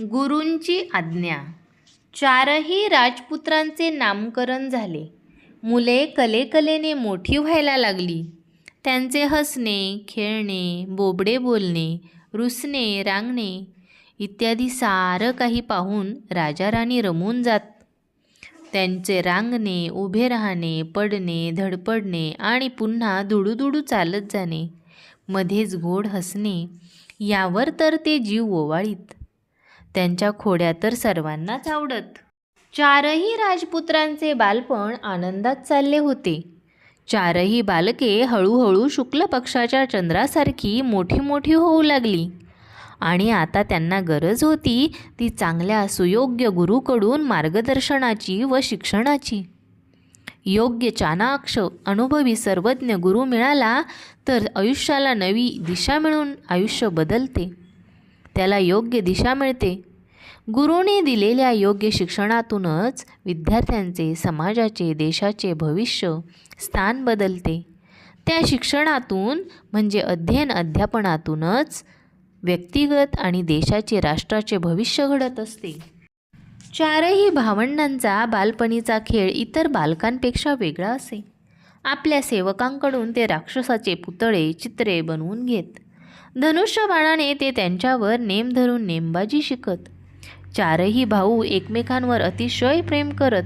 गुरूंची आज्ञा. चारही राजपुत्रांचे नामकरण झाले. मुले कलेकलेने मोठी व्हायला लागली. त्यांचे हसणे खेळणे बोबडे बोलणे रुसणे रांगणे इत्यादी सारं काही पाहून राजा राणी रमून जात. त्यांचे रांगणे उभे राहणे पडणे धडपडणे आणि पुन्हा दुडूदुडू चालत जाणे. मध्येच गोड हसणे. यावर तर ते जीव ओवाळीत. त्यांच्या खोड्या तर सर्वांनाच आवडत. चारही राजपुत्रांचे बालपण आनंदात चालले होते. चारही बालके हळूहळू शुक्ल पक्षाच्या चंद्रासारखी मोठी मोठी होऊ लागली. आणि आता त्यांना गरज होती ती चांगल्या सुयोग्य गुरुकडून मार्गदर्शनाची व शिक्षणाची. योग्य चाणाक्ष अनुभवी सर्वज्ञ गुरु मिळाला तर आयुष्याला नवी दिशा मिळून आयुष्य बदलते. त्याला योग्य दिशा मिळते. गुरुने दिलेल्या योग्य शिक्षणातूनच विद्यार्थ्यांचे समाजाचे देशाचे भविष्य स्थान बदलते. त्या शिक्षणातून म्हणजे अध्ययन अध्यापनातूनच व्यक्तिगत आणि देशाचे राष्ट्राचे भविष्य घडत असते. चारही भावंडांचा बालपणीचा खेळ इतर बालकांपेक्षा वेगळा असे. आपल्या सेवकांकडून ते राक्षसाचे पुतळे चित्रे बनवून घेत. धनुष्यबाणाने ते त्यांच्यावर नेम धरून नेमबाजी शिकत. चारही भाऊ एकमेकांवर अतिशय प्रेम करत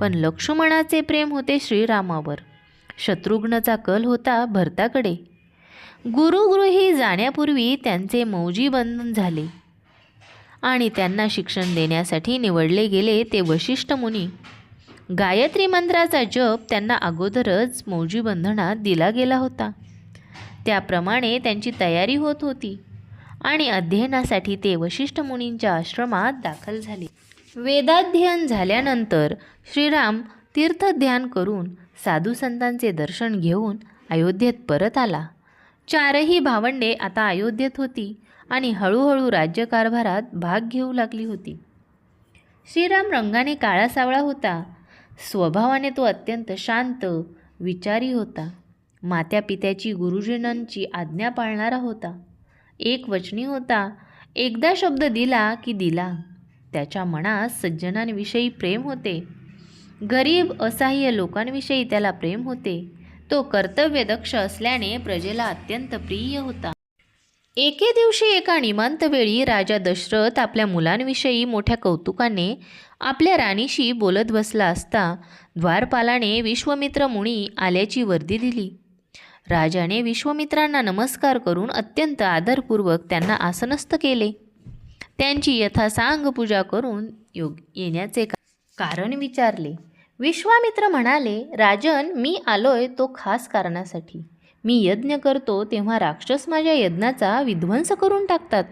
पण लक्ष्मणाचे प्रेम होते श्रीरामावर. शत्रुघ्नचा कल होता भरताकडे. गुरुगृही जाण्यापूर्वी त्यांचे मौजी बंधन झाले. आणि त्यांना शिक्षण देण्यासाठी निवडले गेले ते वशिष्ठ मुनी. गायत्री मंत्राचा जप त्यांना अगोदरच मौजी बंधनात दिला गेला होता. त्याप्रमाणे त्यांची तयारी होत होती आणि अध्ययनासाठी ते वशिष्ठ मुनींच्या आश्रमात दाखल झाले. वेदाध्ययन झाल्यानंतर श्रीराम तीर्थध्यान करून साधू संतांचे दर्शन घेऊन अयोध्येत परत आला. चारही भावंडे आता अयोध्येत होती आणि हळूहळू राज्यकारभारात भाग घेऊ लागली होती. श्रीराम रंगाने काळा सावळा होता. स्वभावाने तो अत्यंत शांत विचारी होता. मात्या पित्याची गुरुजनांची आज्ञा पाळणारा होता. एक वचनी होता. एकदा शब्द दिला की दिला. त्याच्या मनात सज्जनांविषयी प्रेम होते. गरीब असहाय्य लोकांविषयी त्याला प्रेम होते. तो कर्तव्यदक्ष असल्याने प्रजेला अत्यंत प्रिय होता. एके दिवशी एका निमांत वेळी राजा दशरथ आपल्या मुलांविषयी मोठ्या कौतुकाने आपल्या राणीशी बोलत बसला असता द्वारपालाने विश्वमित्र मुनी आल्याची वर्दी दिली. राजाने विश्वमित्रांना नमस्कार करून अत्यंत आदरपूर्वक त्यांना आसनस्थ केले. त्यांची यथासांग पूजा करून योग येण्याचे का- कारण विचारले. विश्वामित्र म्हणाले राजन मी आलोय तो खास कारणासाठी. मी यज्ञ करतो तेव्हा राक्षस माझ्या यज्ञाचा विध्वंस करून टाकतात.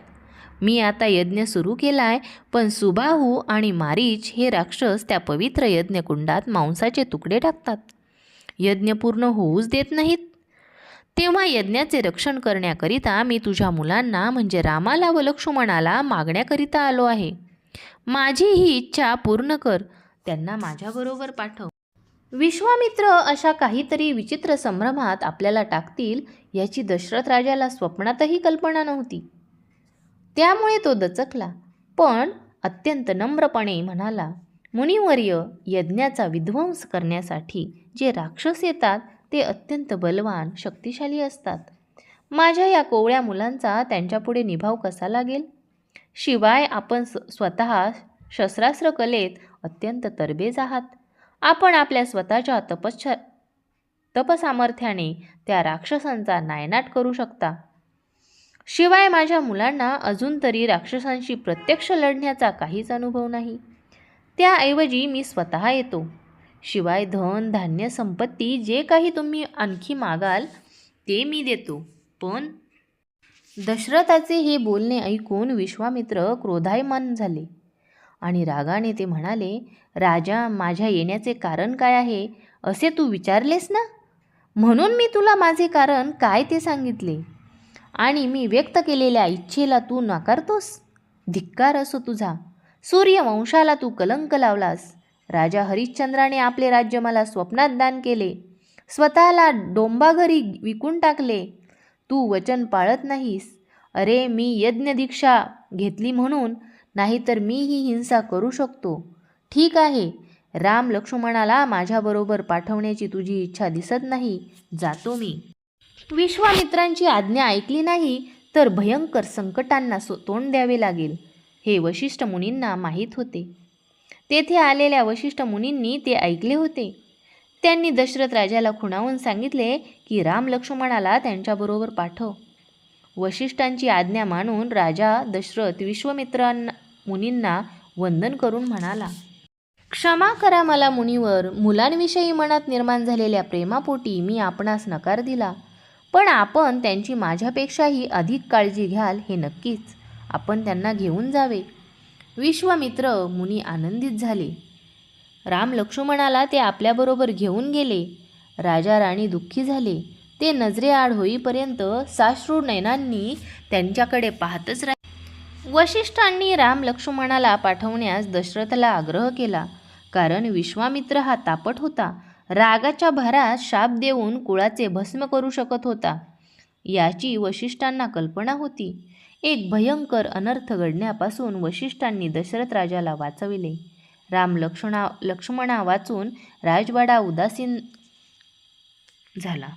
मी आता यज्ञ सुरू केलाय पण सुबाहू आणि मारीच हे राक्षस त्या पवित्र यज्ञकुंडात मांसाचे तुकडे टाकतात. यज्ञ पूर्ण होऊच देत नाहीत. तेव्हा यज्ञाचे रक्षण करण्याकरिता मी तुझ्या मुलांना म्हणजे रामाला व लक्ष्मणाला मागण्याकरिता आलो आहे. माझी ही इच्छा पूर्ण कर त्यांना माझ्याबरोबर पाठव. विश्वामित्र अशा काहीतरी विचित्र संभ्रमात आपल्याला टाकतील याची दशरथ राजाला स्वप्नातही कल्पना नव्हती. त्यामुळे तो दचकला पण अत्यंत नम्रपणे म्हणाला मुनिवर्य यज्ञाचा विध्वंस करण्यासाठी जे राक्षस येतात ते अत्यंत बलवान शक्तिशाली असतात. माझ्या या कोवळ्या मुलांचा त्यांच्यापुढे निभाव कसा लागेल? शिवाय आपण स स्वतः शस्त्रास्त्र कलेत अत्यंत तरबेज आहात. आपण आपल्या स्वतःच्या तपश्च तपसामर्थ्याने त्या राक्षसांचा नायनाट करू शकता. शिवाय माझ्या मुलांना अजून तरी राक्षसांशी प्रत्यक्ष लढण्याचा काहीच अनुभव नाही. त्याऐवजी मी स्वतः येतो. शिवाय धन धान्य संपत्ती जे काही तुम्ही आणखी मागाल ते मी देतो. पण दशरथाचे हे बोलणे ऐकून विश्वामित्र क्रोधायमान झाले आणि रागाने ते म्हणाले राजा माझ्या येण्याचे कारण काय आहे? असे तू विचारलेस ना? म्हणून मी तुला माझे कारण काय ते सांगितले? आणि मी व्यक्त केलेल्या इच्छेला तू नाकारतोस? धिक्कार असो तुझा. सूर्यवंशाला तू कलंक लावलास. राजा हरिश्चंद्राने आपले राज्य मला स्वप्नात दान केले. स्वतःला डोंबाघरी विकून टाकले. तू वचन पाळत नाहीस. अरे मी यज्ञ दीक्षा घेतली म्हणून नाहीतर मी ही हिंसा करू शकतो. ठीक आहे. राम लक्ष्मणाला माझ्याबरोबर पाठवण्याची तुझी इच्छा दिसत नाही. जातो मी. विश्वामित्रांची आज्ञा ऐकली नाही तर भयंकर संकटांना सो तोंड द्यावे लागेल. हे वशिष्ठ मुनींना माहीत होते. तेथे आलेल्या वशिष्ठ मुनींनी ते ऐकले होते. त्यांनी दशरथ राजाला खुणावून सांगितले की राम लक्ष्मणाला त्यांच्याबरोबर पाठव. वशिष्ठांची आज्ञा मानून राजा दशरथ विश्वमित्रांना मुनींना वंदन करून म्हणाला क्षमा करा मला मुनीवर. मुलांविषयी मनात निर्माण झालेल्या प्रेमापोटी मी आपणास नकार दिला. पण आपण त्यांची माझ्यापेक्षाही अधिक काळजी घ्याल हे नक्कीच. आपण त्यांना घेऊन जावे. विश्वामित्र मुनी आनंदित झाले. राम लक्ष्मणाला ते आपल्याबरोबर घेऊन गेले. राजा राणी दुःखी झाले. ते नजरेआड होईपर्यंत साश्रू नयनांनी त्यांच्याकडे पाहतच राहिले. वशिष्ठांनी राम लक्ष्मणाला पाठवण्यास दशरथला आग्रह केला. कारण विश्वामित्र हा तापट होता. रागाच्या भरात शाप देऊन कुळाचे भस्म करू शकत होता. याची वशिष्ठांना कल्पना होती. एक भयंकर अनर्थ घडण्यापासून वशिष्ठांनी दशरथ राजाला वाचविले. राम लक्ष्मणा लक्ष्मणा वाचून राजवाडा उदासीन झाला.